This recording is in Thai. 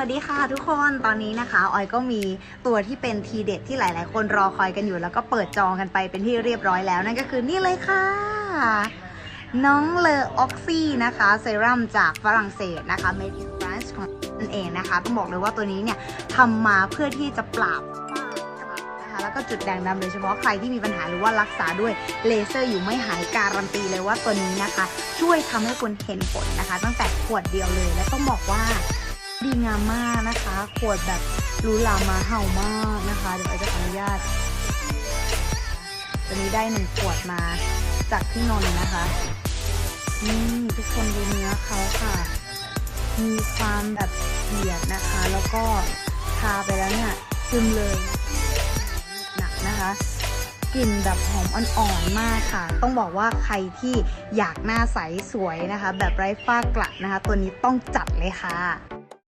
วัสดีค่ะทุกคนตอนนี้นะคะออยก็มีตัวที่เป็นทีเด็ดที่หลาย ๆ คนรอคอยกันอยู่ แล้วก็เปิดจองกันไปเป็นที่เรียบร้อยแล้วนั่นก็คือนี่เลยค่ะ น้องเลอออกซี่นะคะเซรั่มจากฝรั่งเศสนะคะ made in France ของนั่นเองนะคะต้องบอกเลยว่าตัวนี้เนี่ยทำมาเพื่อที่จะปราบฝ้ากระนะคะแล้วก็จุดแดงดำโดยเฉพาะใครที่มีปัญหาหรือว่ารักษาด้วยเลเซอร์อยู่ไม่หายการันตีเลยว่าตัวนี้นะคะ ช่วยทำให้คุณเห็นผลนะคะ ตั้งแต่ขวดเดียวเลยและต้องบอกว่า ดีงามมากนะคะ ขวดแบบหรูหรามาเห่ามากนะคะ เดี๋ยวไอจะขออนุญาตตัวนี้ได้หนึ่งขวดมาจากที่นนท์นะคะนี่ทุกคนดูเนื้อเขาค่ะ มีความแบบเบียดนะคะ แล้วก็ทาไปแล้วเนี่ยซึมเลยหนักนะคะกลิ่นแบบหอมอ่อนๆมากค่ะ ต้องบอกว่าใครที่อยากหน้าใสสวยนะคะ แบบไร้ฝ้ากระนะคะ ตัวนี้ต้องจัดเลยค่ะ